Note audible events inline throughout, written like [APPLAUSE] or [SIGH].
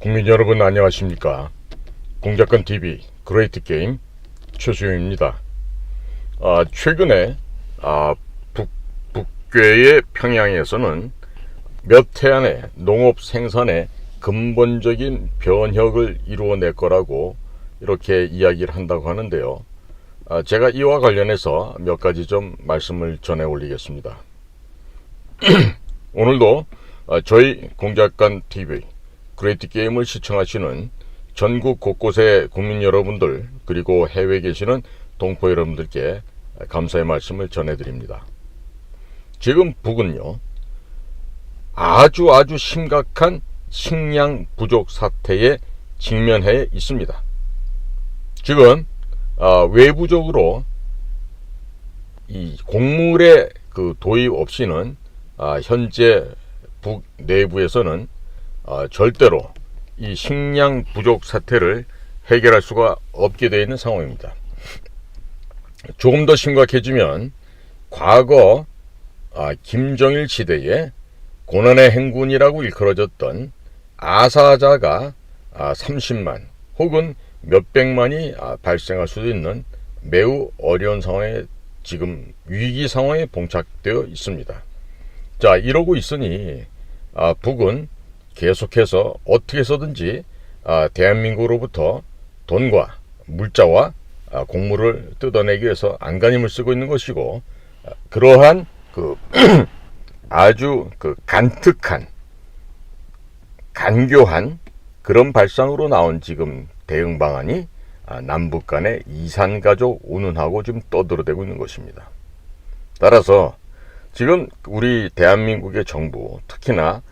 국민 여러분 안녕하십니까? 공작권 TV 그레이트 게임 최수영입니다. 아, 최근에 아, 북, 북괴의 평양에서는 몇 해 안에 농업 생산에 근본적인 변혁을 이루어낼 거라고 이렇게 이야기를 한다고 하는데요. 아, 제가 이와 관련해서 몇 가지 좀 말씀을 전해 올리겠습니다. [CLEARS THROAT] 오늘도 아, 저희 공작관 TV 그레이트 게임을 시청하시는 전국 곳곳의 국민 여러분들 그리고 해외에 계시는 동포 여러분들께 감사의 말씀을 전해드립니다. 지금 북은요 아주 아주 심각한 식량 부족 사태에 직면해 있습니다. 지금 아, 외부적으로 이 곡물의 그 도입 없이는 아, 현재 북 내부에서는 아, 절대로 이 식량 부족 사태를 해결할 수가 없게 되어 있는 상황입니다. 조금 더 심각해지면 과거 아, 김정일 시대에 고난의 행군이라고 일컬어졌던 아사자가 아, 30만 혹은 몇백만이 아, 발생할 수도 있는 매우 어려운 상황에 지금 위기 상황에 봉착되어 있습니다. 자 이러고 있으니 아, 북은 계속해서 어떻게 해서든지 아, 대한민국으로부터 돈과 물자와 아, 곡물을 뜯어내기 위해서 안간힘을 쓰고 있는 것이고 아, 그러한 그 [CLEARS THROAT] 아주 그 간특한 간교한 그런 발상으로 나온 지금 대응 방안이 아, 남북 간의 이산 가족 운운하고 좀 떠들어대고 있는 것입니다. 따라서 지금 우리 대한민국의 정부 특히나 아,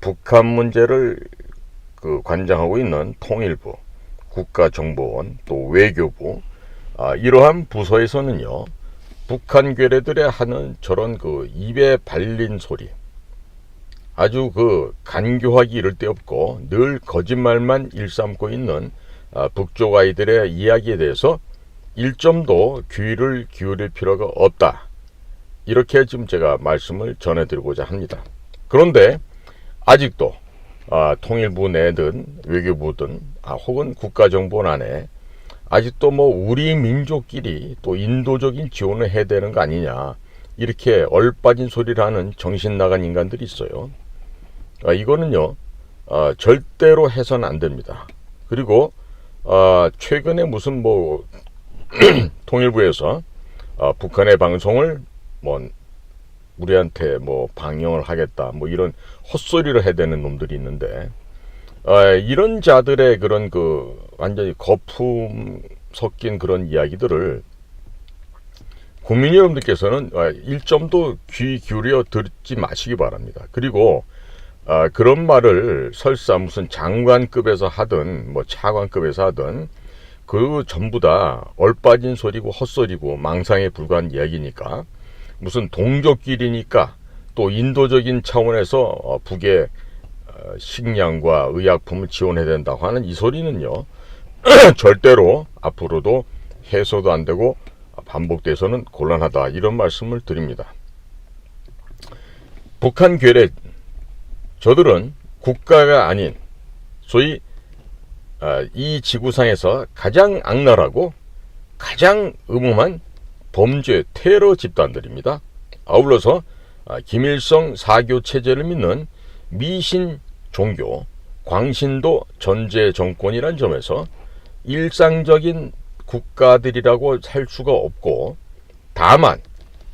북한 문제를 그 관장하고 있는 통일부, 국가정보원, 또 외교부 아, 이러한 부서에서는요 북한 괴뢰들의 하는 저런 그 입에 발린 소리 아주 그 간교하기 이를 데 없고 늘 거짓말만 일삼고 있는 아, 북쪽 아이들의 이야기에 대해서 일점도 귀를 기울일 필요가 없다. 이렇게 지금 제가 말씀을 전해드리고자 합니다. 그런데 아직도 아, 통일부 내든 외교부든 아, 혹은 국가정보원 안에 아직도 뭐 우리 민족끼리 또 인도적인 지원을 해야 되는 거 아니냐 이렇게 얼빠진 소리를 하는 정신 나간 인간들이 있어요. 아, 이거는요 아, 절대로 해서는 안 됩니다. 그리고 아, 최근에 무슨 뭐 [CLEARS THROAT] 통일부에서 아, 북한의 방송을 뭐 우리한테 뭐 방영을 하겠다 뭐 이런 헛소리를 해대는 놈들이 있는데 아, 이런 자들의 그런 그 완전히 거품 섞인 그런 이야기들을 국민 여러분들께서는 아, 일점도 귀 기울여 듣지 마시기 바랍니다. 그리고 아, 그런 말을 설사 무슨 장관급에서 하든 뭐 차관급에서 하든 그 전부 다 얼빠진 소리고 헛소리고 망상에 불과한 이야기니까 무슨 동족끼리니까 또 인도적인 차원에서 어, 북의 어, 식량과 의약품을 지원해야 된다고 하는 이 소리는요 [CLEARS THROAT] 절대로 앞으로도 해소도 안 되고 반복돼서는 곤란하다 이런 말씀을 드립니다. 북한 괴뢰 저들은 국가가 아닌 소위 아, 이 지구상에서 가장 악랄하고 가장 음흉한 범죄 테러 집단들입니다. 아울러서 아, 김일성 사교 체제를 믿는 미신 종교 광신도 전제 정권이란 점에서 일상적인 국가들이라고 할 수가 없고 다만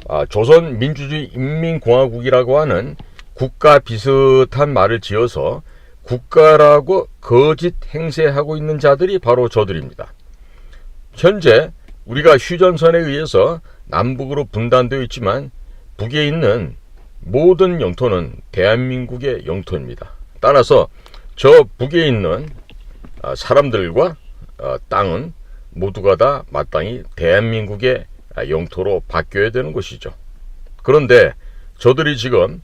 아, 조선 민주주의 인민공화국이라고 하는 국가 비슷한 말을 지어서 국가라고 거짓 행세하고 있는 자들이 바로 저들입니다. 현재 우리가 휴전선에 의해서 남북으로 분단되어 있지만 북에 있는 모든 영토는 대한민국의 영토입니다. 따라서 저 북에 있는 아, 사람들과 아, 땅은 모두가 다 마땅히 대한민국의 아, 영토로 바뀌어야 되는 것이죠. 그런데 저들이 지금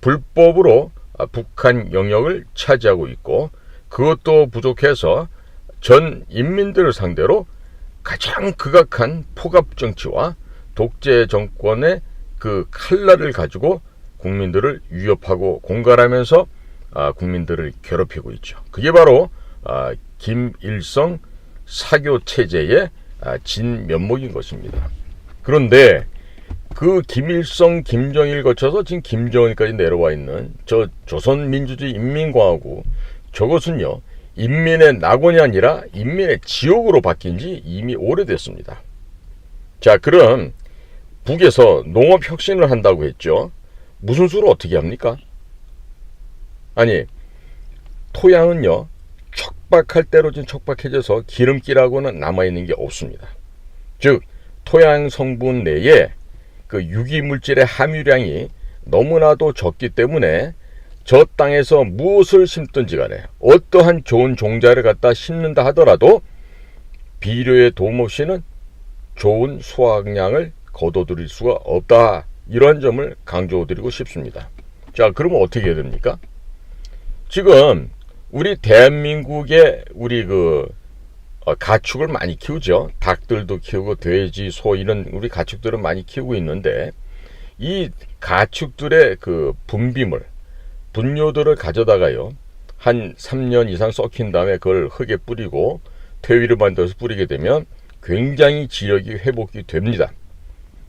불법으로 북한 영역을 차지하고 있고 그것도 부족해서 전 인민들을 상대로 가장 극악한 포갑 정치와 독재 정권의 그 칼날을 가지고 국민들을 위협하고 공갈하면서 아, 국민들을 괴롭히고 있죠. 그게 바로 아, 김일성 사교 체제의 아, 진면목인 것입니다. 그런데 그 김일성, 김정일 거쳐서 지금 김정일까지 내려와 있는 저 조선민주주의 인민공화국 저것은요 인민의 낙원이 아니라 인민의 지옥으로 바뀐 지 이미 오래됐습니다. 자 그럼 북에서 농업 혁신을 한다고 했죠. 무슨 수로 어떻게 합니까? 아니 토양은요 척박할 대로 좀 척박해져서 기름기라고는 남아있는 게 없습니다. 즉 토양 성분 내에 그 유기 물질의 함유량이 너무나도 적기 때문에 저 땅에서 무엇을 심든지 간에 어떠한 좋은 종자를 갖다 심는다 하더라도 비료의 도움 없이는 좋은 수확량을 거둬들일 수가 없다. 이러한 점을 강조드리고 싶습니다. 자, 그러면 어떻게 해야 됩니까? 지금 우리 대한민국의 우리 그 어, 가축을 많이 키우죠. 닭들도 키우고 돼지, 소 이런 우리 가축들은 많이 키우고 있는데 이 가축들의 그 분비물, 분뇨들을 가져다가요. 한 3년 이상 썩힌 다음에 그걸 흙에 뿌리고 퇴위를 만들어서 뿌리게 되면 굉장히 지력이 회복이 됩니다.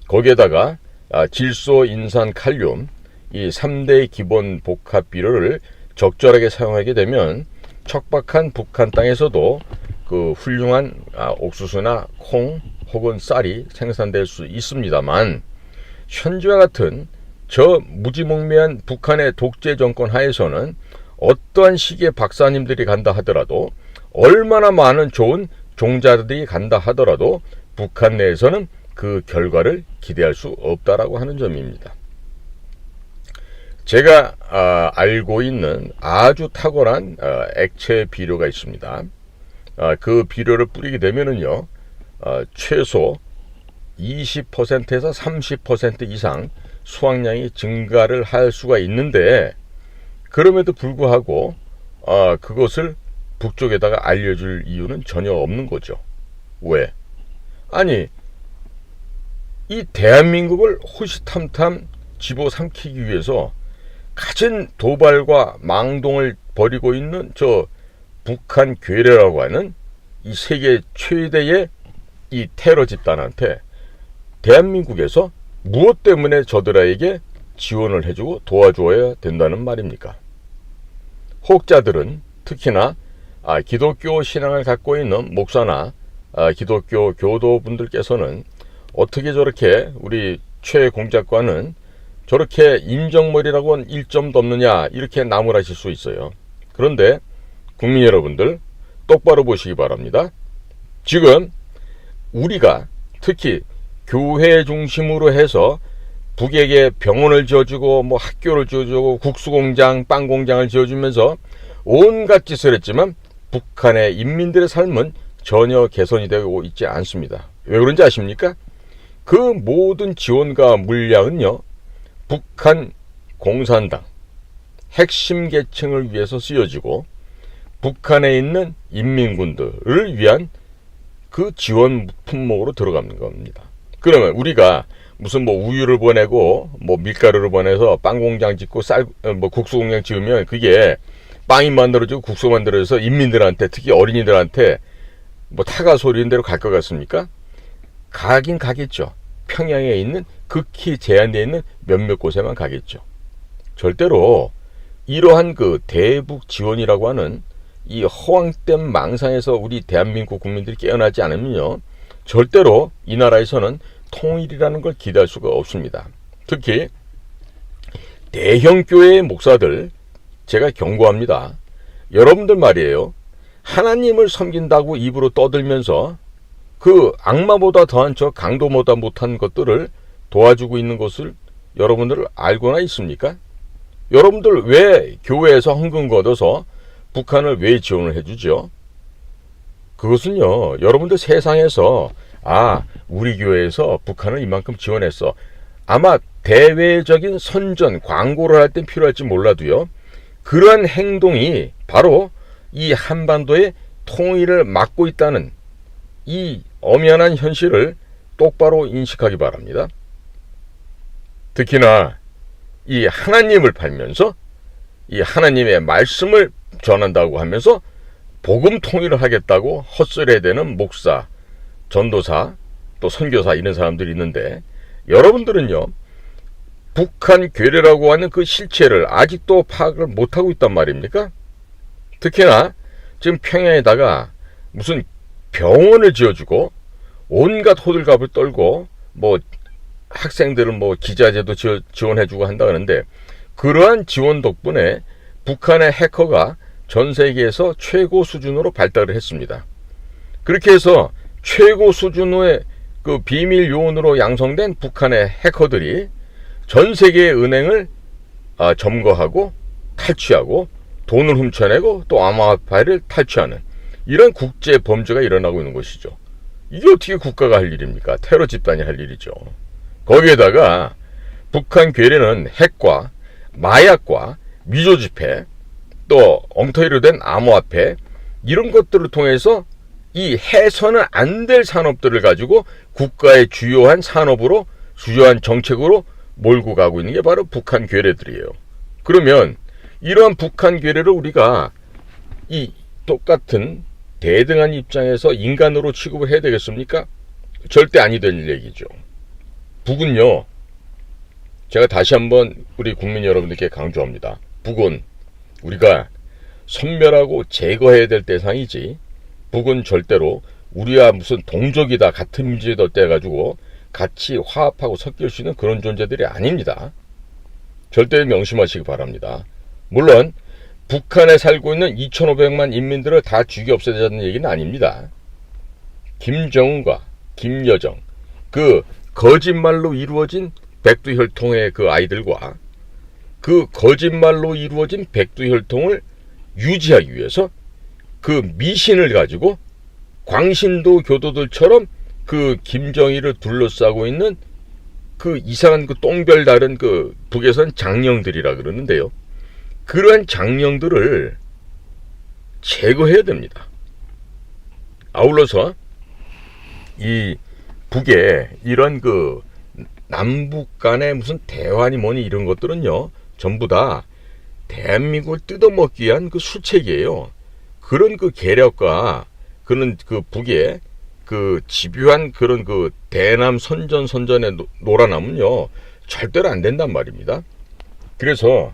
거기에다가 아, 질소, 인산, 칼륨 이 3대 기본 복합 비료를 적절하게 사용하게 되면 척박한 북한 땅에서도 그 훌륭한 아, 옥수수나 콩 혹은 쌀이 생산될 수 있습니다만 현재와 같은 저 무지몽매한 북한의 독재 정권 하에서는 어떠한 시기에 박사님들이 간다 하더라도 얼마나 많은 좋은 종자들이 간다 하더라도 북한 내에서는 그 결과를 기대할 수 없다라고 하는 점입니다. 제가 아, 알고 있는 아주 탁월한 아, 액체 비료가 있습니다. 아, 그 비료를 뿌리게 되면은요, 아, 최소 20%에서 30% 이상 수확량이 증가를 할 수가 있는데 그럼에도 불구하고 아, 그것을 북쪽에다가 알려줄 이유는 전혀 없는 거죠. 왜? 아니 이 대한민국을 호시탐탐 집어 삼키기 위해서 가진 도발과 망동을 벌이고 있는 저 북한 괴뢰라고 하는 이 세계 최대의 이 테러 집단한테 대한민국에서 무엇 때문에 저들에게 지원을 해주고 도와주어야 된다는 말입니까? 혹자들은 특히나 아, 기독교 신앙을 갖고 있는 목사나 아, 기독교 교도분들께서는 어떻게 저렇게 우리 최 공작과는 저렇게 인정머리라고는 일점도 없느냐 이렇게 나무라실 수 있어요. 그런데 국민 여러분들 똑바로 보시기 바랍니다. 지금 우리가 특히 교회 중심으로 해서 북에게 병원을 지어주고 뭐 학교를 지어주고 국수공장, 빵공장을 지어주면서 온갖 짓을 했지만 북한의 인민들의 삶은 전혀 개선이 되고 있지 않습니다. 왜 그런지 아십니까? 그 모든 지원과 물량은요, 북한 공산당 핵심 계층을 위해서 쓰여지고 북한에 있는 인민군들을 위한 그 지원 품목으로 들어가는 겁니다. 그러면 우리가 무슨 뭐 우유를 보내고 뭐 밀가루를 보내서 빵 공장 짓고 쌀 뭐 국수 공장 지으면 그게 빵이 만들어지고 국수 만들어져서 인민들한테 특히 어린이들한테 뭐 타가 소리는 대로 갈 것 같습니까? 가긴 가겠죠. 평양에 있는 극히 제한되어 있는 몇몇 곳에만 가겠죠. 절대로 이러한 그 대북 지원이라고 하는 이 허황된 망상에서 우리 대한민국 국민들이 깨어나지 않으면요. 절대로 이 나라에서는 통일이라는 걸 기대할 수가 없습니다. 특히 대형 교회의 목사들 제가 경고합니다. 여러분들 말이에요. 하나님을 섬긴다고 입으로 떠들면서 그 악마보다 더한 저 강도보다 못한 것들을 도와주고 있는 것을 여러분들 알고나 있습니까? 여러분들 왜 교회에서 헌금 걷어서 북한을 왜 지원을 해주죠? 그것은요, 여러분들 세상에서, 아, 우리 교회에서 북한을 이만큼 지원했어. 아마 대외적인 선전, 광고를 할 땐 필요할지 몰라도요, 그러한 행동이 바로 이 한반도의 통일을 막고 있다는 이 엄연한 현실을 똑바로 인식하기 바랍니다. 특히나 이 하나님을 팔면서 이 하나님의 말씀을 전한다고 하면서 복음 통일을 하겠다고 헛소리해대는 목사, 전도사, 또 선교사 이런 사람들이 있는데 여러분들은요 북한 괴뢰라고 하는 그 실체를 아직도 파악을 못하고 있단 말입니까? 특히나 지금 평양에다가 무슨 병원을 지어주고 온갖 호들갑을 떨고 뭐 학생들은 뭐 기자재도 지원, 지원해주고 한다 그러는데 그러한 지원 덕분에 북한의 해커가 전 세계에서 최고 수준으로 발달을 했습니다. 그렇게 해서 최고 수준의 그 비밀 요원으로 양성된 북한의 해커들이 전 세계의 은행을 아, 점거하고 탈취하고 돈을 훔쳐내고 또 암호화폐를 탈취하는 이런 국제 범죄가 일어나고 있는 것이죠. 이게 어떻게 국가가 할 일입니까? 테러 집단이 할 일이죠. 거기에다가 북한 괴뢰는 핵과 마약과 미조 지폐 또 엉터리로 된 암호화폐 이런 것들을 통해서 이 해서는 안 될 산업들을 가지고 국가의 주요한 산업으로 주요한 정책으로 몰고 가고 있는 게 바로 북한 괴뢰들이에요. 그러면 이러한 북한 괴뢰를 우리가 이 똑같은 대등한 입장에서 인간으로 취급을 해야 되겠습니까? 절대 아니 될 얘기죠. 북은요, 제가 다시 한번 우리 국민 여러분들께 강조합니다. 북은 우리가 선멸하고 제거해야 될 대상이지, 북은 절대로 우리와 무슨 동족이다, 같은 민족이다 떼가지고 같이 화합하고 섞일 수 있는 그런 존재들이 아닙니다. 절대 명심하시기 바랍니다. 물론 북한에 살고 있는 2,500만 인민들을 다 죽여 없애자는 얘기는 아닙니다. 김정은과 김여정 그 거짓말로 이루어진 백두혈통의 그 아이들과 그 거짓말로 이루어진 백두혈통을 유지하기 위해서 그 미신을 가지고 광신도 교도들처럼 그 김정일을 둘러싸고 있는 그 이상한 그 똥별 다른 그 북에선 장령들이라 그러는데요. 그러한 장령들을 제거해야 됩니다. 아울러서 이 북에 이런 그 남북 간의 무슨 대화니 뭐니 이런 것들은요 전부 다 대한민국을 뜯어먹기 위한 그 수책이에요. 그런 그 계략과 그런 그 북의 그 집요한 그런 그 대남 선전 선전에 놀아나면요 절대로 안 된단 말입니다. 그래서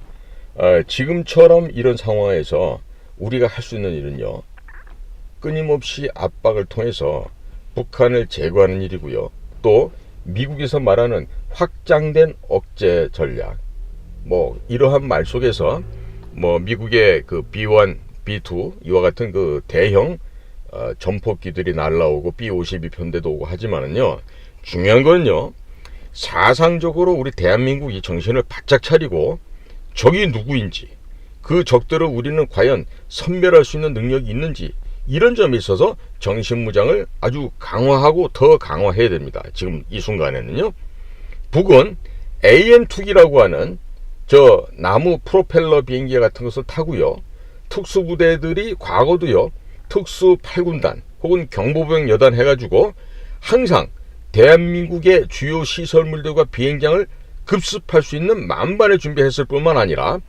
어, 지금처럼 이런 상황에서 우리가 할 수 있는 일은요 끊임없이 압박을 통해서 북한을 제거하는 일이고요. 또 미국에서 말하는 확장된 억제 전략 뭐 이러한 말 속에서 뭐 미국의 그 B1, B2 이와 같은 그 대형 어, 전폭기들이 날라오고 B52 편대도 오고 하지만은요 중요한 건요 사상적으로 우리 대한민국이 정신을 바짝 차리고 적이 누구인지 그 적들을 우리는 과연 선별할 수 있는 능력이 있는지 이런 점에 있어서 정신무장을 아주 강화하고 더 강화해야 됩니다. 지금 이 순간에는요. 북은 AN2기라고 하는 저 나무 프로펠러 비행기 같은 것을 타고요. 특수부대들이 과거도요. 특수 8군단 혹은 경보병 여단 해가지고 항상 대한민국의 주요 시설물들과 비행장을 급습할 수 있는 만반의 준비했을 뿐만 아니라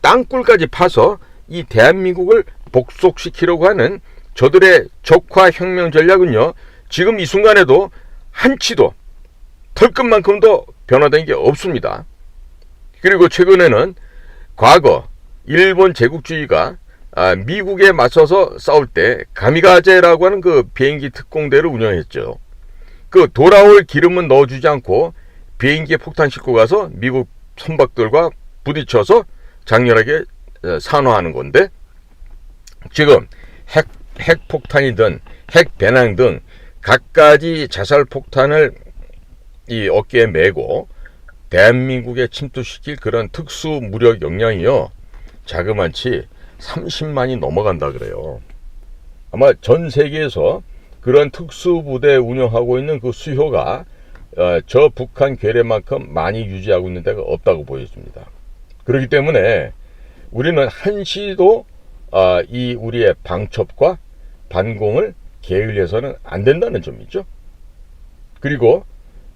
땅굴까지 파서 이 대한민국을 복속시키려고 하는 저들의 적화 혁명 전략은요 지금 이 순간에도 한치도 털끝만큼도 변화된 게 없습니다. 그리고 최근에는 과거 일본 제국주의가 아, 미국에 맞서서 싸울 때 가미가제라고 하는 그 비행기 특공대를 운영했죠. 그 돌아올 기름은 넣어주지 않고 비행기에 폭탄 싣고 가서 미국 선박들과 부딪혀서 장렬하게 어, 산화하는 건데 지금 핵, 핵폭탄이든 핵배낭 등 갖가지 자살 폭탄을 이 어깨에 메고 대한민국에 침투시킬 그런 특수 무력 역량이요 자그만치 30만이 넘어간다 그래요. 아마 전 세계에서 그런 특수부대 운영하고 있는 그 수효가 어, 저 북한 괴뢰만큼 많이 유지하고 있는 데가 없다고 보여집니다. 그렇기 때문에 우리는 한시도 어, 이 우리의 방첩과 반공을 게을리해서는 안 된다는 점이죠. 그리고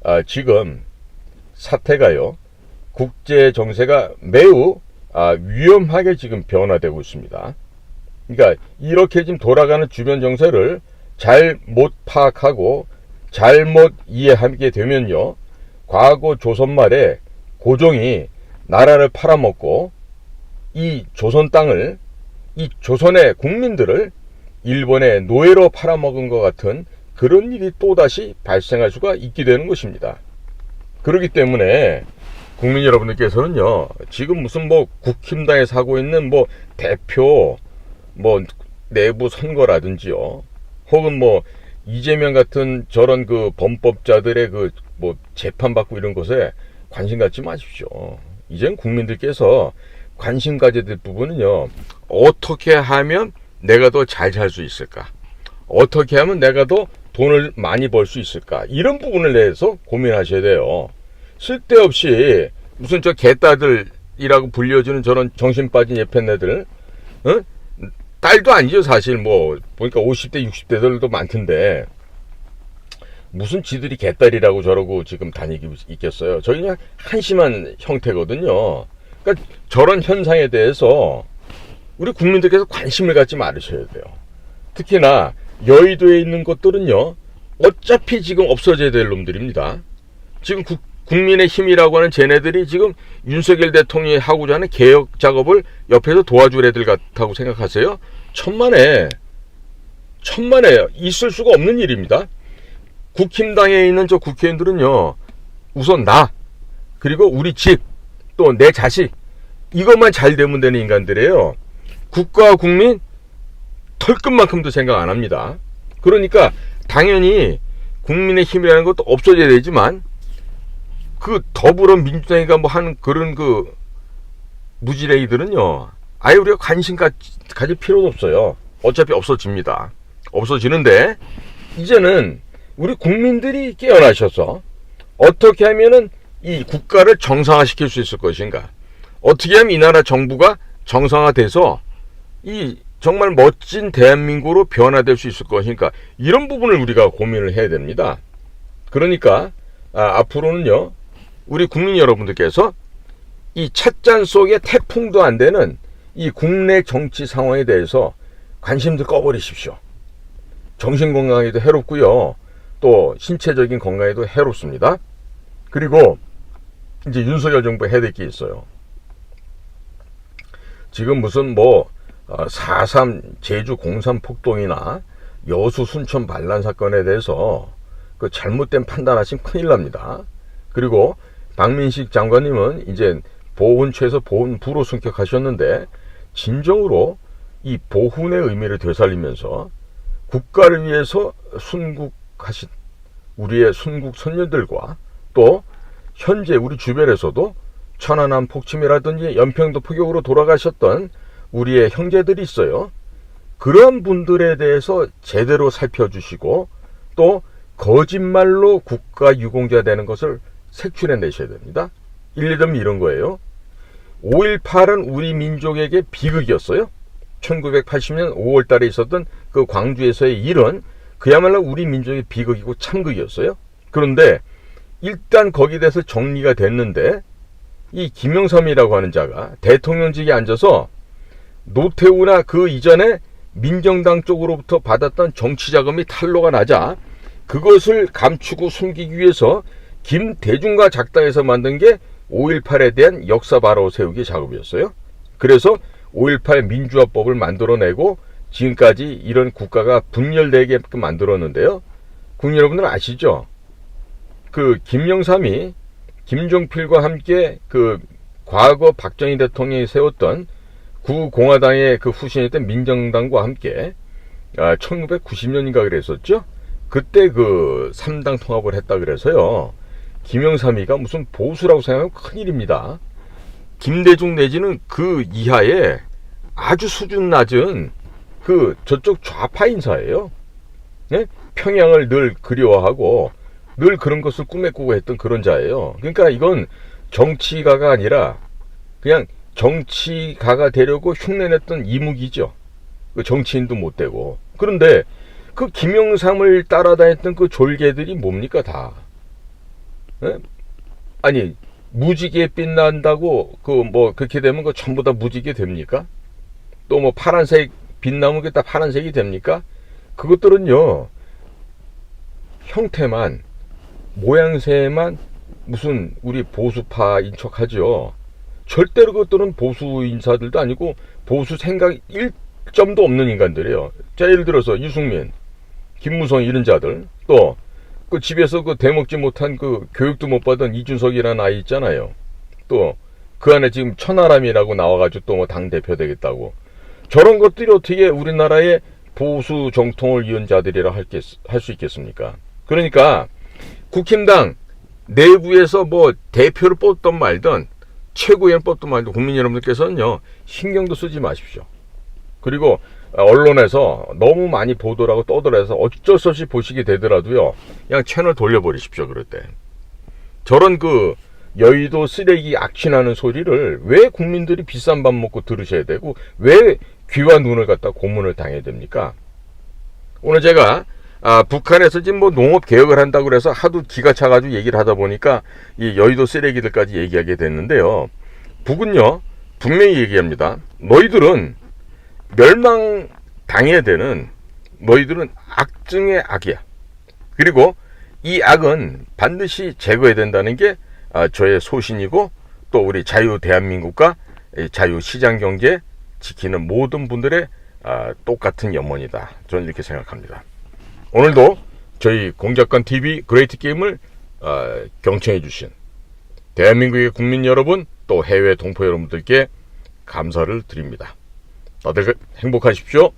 어, 지금 사태가요 국제 정세가 매우 아, 위험하게 지금 변화되고 있습니다. 그러니까 이렇게 지금 돌아가는 주변 정세를 잘 못 파악하고 잘못 이해하게 되면요. 과거 조선 말에 고종이 나라를 팔아먹고 이 조선 땅을 이 조선의 국민들을 일본의 노예로 팔아먹은 것 같은 그런 일이 또다시 발생할 수가 있게 되는 것입니다. 그렇기 때문에 국민 여러분들께서는요, 지금 무슨 뭐 국힘당에서 하고 있는 뭐 대표, 뭐 내부 선거라든지요, 혹은 뭐 이재명 같은 저런 그 범법자들의 그 뭐 재판받고 이런 것에 관심 갖지 마십시오. 이젠 국민들께서 관심 가져야 될 부분은요, 어떻게 하면 내가 더 잘 살 수 있을까? 어떻게 하면 내가 더 돈을 많이 벌 수 있을까? 이런 부분을 내서 고민하셔야 돼요. 쓸데없이 무슨 저 개따들이라고 불려주는 저런 정신 빠진 예편네들, 어? 딸도 아니죠, 사실 뭐, 보니까 50대, 60대들도 많던데, 무슨 지들이 개딸이라고 저러고 지금 다니고 있겠어요. 저희 그냥 한심한 형태거든요. 그러니까 저런 현상에 대해서 우리 국민들께서 관심을 갖지 말으셔야 돼요. 특히나 여의도에 있는 것들은요, 어차피 지금 없어져야 될 놈들입니다. 지금 국, 국민의 힘이라고 하는 쟤네들이 지금 윤석열 대통령이 하고자 하는 개혁 작업을 옆에서 도와줄 애들 같다고 생각하세요? 천만에, 천만에 있을 수가 없는 일입니다. 국힘당에 있는 저 국회의원들은요, 우선 나, 그리고 우리 집, 또 내 자식, 이것만 잘 되면 되는 인간들이에요. 국가와 국민, 털끝만큼도 생각 안 합니다. 그러니까, 당연히, 국민의 힘이라는 것도 없어져야 되지만, 그 더불어 민주당이가 뭐 하는 그런 그, 무지레이들은요, 아예 우리가 관심 가, 가질 필요도 없어요. 어차피 없어집니다. 없어지는데, 이제는 우리 국민들이 깨어나셔서 어떻게 하면은 이 국가를 정상화시킬 수 있을 것인가? 어떻게 하면 이 나라 정부가 정상화돼서 이 정말 멋진 대한민국으로 변화될 수 있을 것인가? 이런 부분을 우리가 고민을 해야 됩니다. 그러니까 아, 앞으로는요, 우리 국민 여러분들께서 이 찻잔 속에 태풍도 안 되는 이 국내 정치 상황에 대해서 관심들 꺼버리십시오. 정신 건강에도 해롭고요. 또 신체적인 건강에도 해롭습니다. 그리고 이제 윤석열 정부 해야 될 게 있어요. 지금 무슨 뭐 4.3 제주 공산 폭동이나 여수 순천 반란 사건에 대해서 그 잘못된 판단하시면 큰일 납니다. 그리고 박민식 장관님은 이제 보훈처에서 보훈부로 승격하셨는데 진정으로 이 보훈의 의미를 되살리면서 국가를 위해서 순국하신 우리의 순국 선녀들과 또 현재 우리 주변에서도 천안함 폭침이라든지 연평도 포격으로 돌아가셨던 우리의 형제들이 있어요. 그런 분들에 대해서 제대로 살펴주시고 또 거짓말로 국가 유공자 되는 것을 색출해 내셔야 됩니다. 일례점 이런 거예요. 5.18은 우리 민족에게 비극이었어요. 1980년 5월 달에 있었던 그 광주에서의 일은 그야말로 우리 민족의 비극이고 참극이었어요. 그런데 일단 거기에 대해서 정리가 됐는데 이 김영삼이라고 하는 자가 대통령직에 앉아서 노태우나 그 이전에 민정당 쪽으로부터 받았던 정치 자금이 탄로가 나자 그것을 감추고 숨기기 위해서 김대중과 작당에서 만든 게 5.18에 대한 역사 바로 세우기 작업이었어요. 그래서 5.18 민주화법을 만들어내고 지금까지 이런 국가가 분열되게 만들었는데요. 국민 여러분들 아시죠? 그 김영삼이 김종필과 함께 그 과거 박정희 대통령이 세웠던 구공화당의 그 후신이었던 민정당과 함께 1990년인가 아, 그랬었죠. 그때 그 3당 통합을 했다 그래서요. 김영삼이가 무슨 보수라고 생각하면 큰일입니다. 김대중 내지는 그 이하에 아주 수준 낮은 그 저쪽 좌파 인사예요. 네? 평양을 늘 그리워하고 늘 그런 것을 꿈에 꾸고 했던 그런 자예요. 그러니까 이건 정치가가 아니라 그냥 정치가가 되려고 흉내냈던 이무기죠. 그 정치인도 못 되고. 그런데 그 김영삼을 따라다녔던 그 졸개들이 뭡니까 다? 네? 아니 무지개 빛난다고 그 뭐 그렇게 되면 그 전부 다 무지개 됩니까? 또 뭐 파란색 빛나면 그게 다 파란색이 됩니까? 그것들은요 형태만 모양새만 무슨 우리 보수파인 척하죠. 절대로 그것들은 보수 인사들도 아니고 보수 생각 일점도 없는 인간들이에요. 자 예를 들어서 유승민, 김무성 이런 자들 또 그 집에서 그 대먹지 못한 그 교육도 못 받은 이준석이라는 아이 있잖아요. 또 그 안에 지금 천하람이라고 나와가지고 또 뭐 당 대표 되겠다고 저런 것들이 어떻게 우리나라의 보수 정통을 이은 자들이라 할 수 있겠습니까? 그러니까 국힘당 내부에서 뭐 대표를 뽑던 말든 최고위원 뽑던 말든 국민 여러분들께서는요 신경도 쓰지 마십시오. 그리고 언론에서 너무 많이 보도를 하고 떠들어서 어쩔 수 없이 보시게 되더라도요 그냥 채널 돌려버리십시오 그럴 때 저런 그 여의도 쓰레기 악취나는 소리를 왜 국민들이 비싼 밥 먹고 들으셔야 되고 왜 귀와 눈을 갖다 고문을 당해야 됩니까? 오늘 제가 아, 북한에서 지금 뭐 농업 개혁을 한다고 그래서 하도 기가 차가지고 얘기를 하다 보니까 이 여의도 쓰레기들까지 얘기하게 됐는데요. 북은요 분명히 얘기합니다. 너희들은 멸망 당해야 되는 너희들은 악 중의 악이야. 그리고 이 악은 반드시 제거해야 된다는 게 아, 저의 소신이고 또 우리 자유 대한민국과 이 자유 시장 경제 지키는 모든 분들의 아, 똑같은 염원이다. 저는 이렇게 생각합니다. 오늘도 저희 공작관 TV 그레이트 게임을 아, 경청해 주신 대한민국의 국민 여러분 또 해외 동포 여러분들께 감사를 드립니다. 다들 행복하십시오.